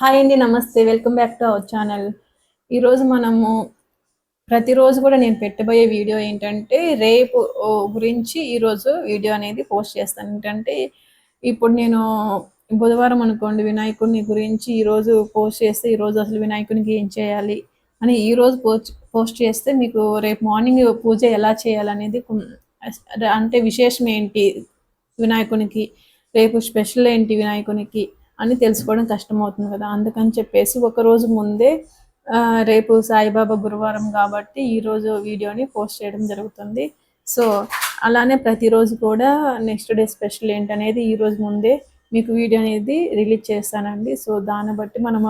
Hi అండి నమస్తే. Welcome back to our channel ఈరోజు మనము ప్రతిరోజు కూడా నేను పెట్టబోయే వీడియో ఏంటంటే రేపు గురించి ఈరోజు వీడియో అనేది పోస్ట్ చేస్తాను. ఏంటంటే ఇప్పుడు నేను బుధవారం అనుకోండి వినాయకుడిని గురించి ఈరోజు పోస్ట్ చేస్తే ఈరోజు అసలు వినాయకునికి ఏం చేయాలి అని ఈరోజు పోస్ట్ పోస్ట్ చేస్తే మీకు రేపు మార్నింగ్ పూజ ఎలా చేయాలనేది అంటే విశేషం ఏంటి వినాయకునికి? రేపు స్పెషల్ ఏంటి వినాయకునికి? అని తెలుసుకోవడం కష్టమవుతుంది కదా. అందుకని చెప్పేసి ఒక రోజు ముందే రేపు సాయిబాబా గురువారం కాబట్టి ఈ రోజు వీడియోని పోస్ట్ చేయడం జరుగుతుంది. సో అలానే ప్రతిరోజు కూడా నెక్స్ట్ డే స్పెషల్ ఏంటనేది ఈ రోజు ముందే మీకు వీడియో అనేది రిలీజ్ చేస్తానండి. సో దాన్ని బట్టి మనం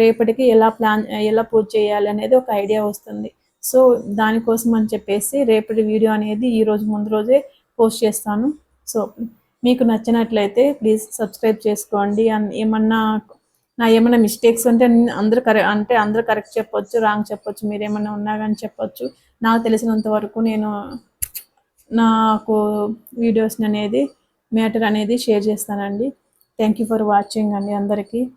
రేపటికి ఎలా ప్లాన్ ఎలా పూజ చేయాలి అనేది ఒక ఐడియా వస్తుంది. సో దానికోసం అని చెప్పేసి రేపటి వీడియో అనేది ఈ రోజు ముందు రోజే పోస్ట్ చేస్తాను. సో మీకు నచ్చినట్లయితే ప్లీజ్ సబ్స్క్రైబ్ చేసుకోండి. అన్- ఏమన్నా నా ఏమైనా మిస్టేక్స్ ఉంటే అందరూ కరె అంటే అందరూ కరెక్ట్ చెప్పొచ్చు రాంగ్ చెప్పొచ్చు మీరు ఏమైనా ఉన్నా కానీ చెప్పొచ్చు. నాకు తెలిసినంత వరకు నేను నాకు వీడియోస్ అనేది మ్యాటర్ అనేది షేర్ చేస్తానండి. థ్యాంక్ యూ ఫర్ వాచింగ్ అండి అందరికీ.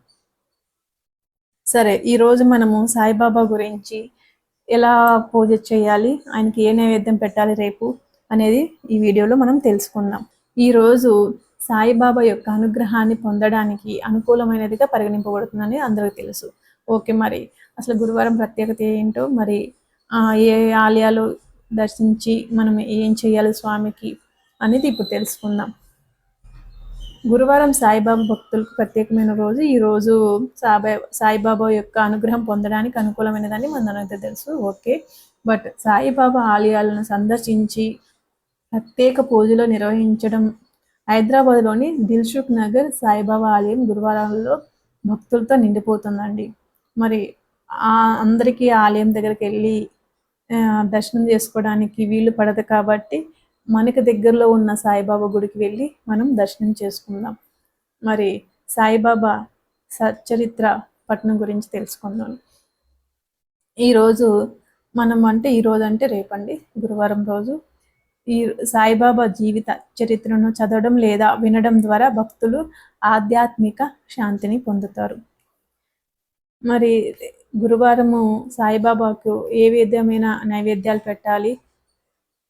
సరే ఈరోజు మనము సాయిబాబా గురించి ఎలా పూజ చేయాలి ఆయనకి ఏ నైవేద్యం పెట్టాలి రేపు అనేది ఈ వీడియోలో మనం తెలుసుకుందాం. ఈరోజు సాయిబాబా యొక్క అనుగ్రహాన్ని పొందడానికి అనుకూలమైనదిగా పరిగణింపబడుతుందని అందరికీ తెలుసు. ఓకే మరి అసలు గురువారం ప్రత్యేకత ఏంటో మరి ఏ ఆలయాలు దర్శించి మనం ఏం చేయాలి స్వామికి అనేది ఇప్పుడు తెలుసుకుందాం. గురువారం సాయిబాబా భక్తులకు ప్రత్యేకమైన రోజు ఈ రోజు సాయిబా సాయిబాబా యొక్క అనుగ్రహం పొందడానికి అనుకూలమైనదని మనందరికీ తెలుసు. ఓకే బట్ సాయిబాబా ఆలయాలను సందర్శించి ప్రత్యేక పూజలు నిర్వహించడం. హైదరాబాద్లోని దిల్సుఖ్ నగర్ సాయిబాబా ఆలయం గురువారాల్లో భక్తులతో నిండిపోతుందండి. మరి ఆ అందరికీ ఆలయం దగ్గరికి వెళ్ళి ఆ, దర్శనం చేసుకోవడానికి వీలు పడదు కాబట్టి మనకి దగ్గరలో ఉన్న సాయిబాబా గుడికి వెళ్ళి మనం దర్శనం చేసుకుందాం. మరి సాయిబాబా సచరిత్ర పట్నం గురించి తెలుసుకుందాం. ఈరోజు మనం అంటే ఈరోజు అంటే రేపండి. గురువారం రోజు ఈ సాయిబాబా జీవిత చరిత్రను చదవడం లేదా వినడం ద్వారా భక్తులు ఆధ్యాత్మిక శాంతిని పొందుతారు. మరి గురువారము సాయిబాబాకు ఏ విధమైన నైవేద్యాలు పెట్టాలి?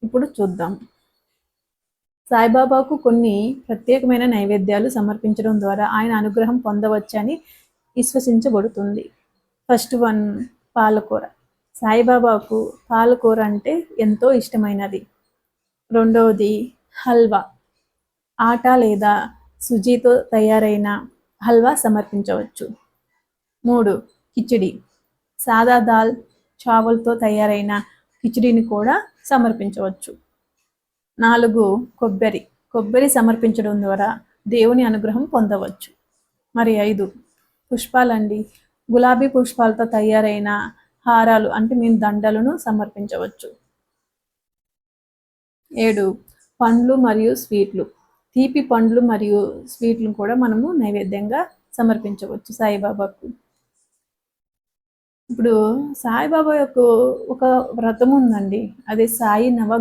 ఇప్పుడు చూద్దాం. సాయిబాబాకు కొన్ని ప్రత్యేకమైన నైవేద్యాలు సమర్పించడం ద్వారా ఆయన అనుగ్రహం పొందవచ్చని విశ్వసించబడుతుంది. ఫస్ట్ వన్ పాలకూర. సాయిబాబాకు పాలకూర అంటే ఎంతో ఇష్టమైనది. రెండవది హల్వా. ఆట లేదా సుజీతో తయారైన హల్వా సమర్పించవచ్చు. మూడు కిచిడి. సాదా దాల్ చావల్తో తయారైన కిచిడిని కూడా సమర్పించవచ్చు. నాలుగు కొబ్బరి. కొబ్బరి సమర్పించడం ద్వారా దేవుని అనుగ్రహం పొందవచ్చు. మరి ఐదు పుష్పాలండి. గులాబీ పుష్పాలతో తయారైన హారాలు అంటే మేము దండలను సమర్పించవచ్చు. ఏడు పండ్లు మరియు స్వీట్లు. తీపి పండ్లు మరియు స్వీట్లు కూడా మనము నైవేద్యంగా సమర్పించవచ్చు సాయిబాబాకు. ఇప్పుడు సాయిబాబా యొక్క ఒక వ్రతం ఉందండి. అది సాయి నవ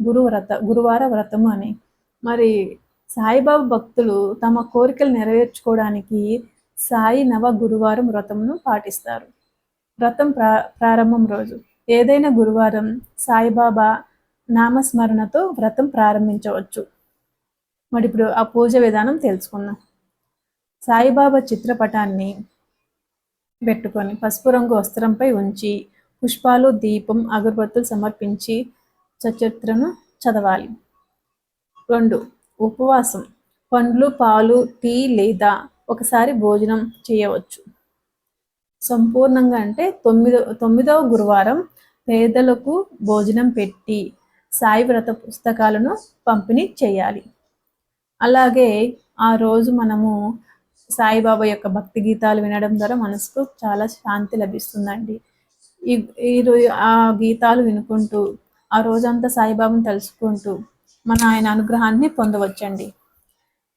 గురు వ్రత గురువార వ్రతము అని. మరి సాయిబాబా భక్తులు తమ కోరికలు నెరవేర్చుకోవడానికి సాయి నవ గురువారం వ్రతమును పాటిస్తారు. వ్రతం ప్రా ప్రారంభం రోజు. ఏదైనా గురువారం సాయిబాబా నామస్మరణతో వ్రతం ప్రారంభించవచ్చు. మరి ఇప్పుడు ఆ పూజ విధానం తెలుసుకుందాం. సాయిబాబా చిత్రపటాన్ని పెట్టుకొని పసుపు రంగు వస్త్రంపై ఉంచి పుష్పాలు దీపం అగరబత్తులు సమర్పించి చరిత్రను చదవాలి. రెండు ఉపవాసం. పండ్లు పాలు టీ లేదా ఒకసారి భోజనం చేయవచ్చు. సంపూర్ణంగా అంటే తొమ్మిదో తొమ్మిదవ గురువారం పేదలకు భోజనం పెట్టి సాయి వ్రత పుస్తకాలను పంపిణీ చేయాలి. అలాగే ఆ రోజు మనము సాయిబాబా యొక్క భక్తి గీతాలు వినడం ద్వారా మనసుకు చాలా శాంతి లభిస్తుందండి. ఈ ఈ ఆ గీతాలు వినుకుంటూ ఆ రోజంతా సాయిబాబాను తలుచుకుంటూ మన ఆయన అనుగ్రహాన్ని పొందవచ్చండి.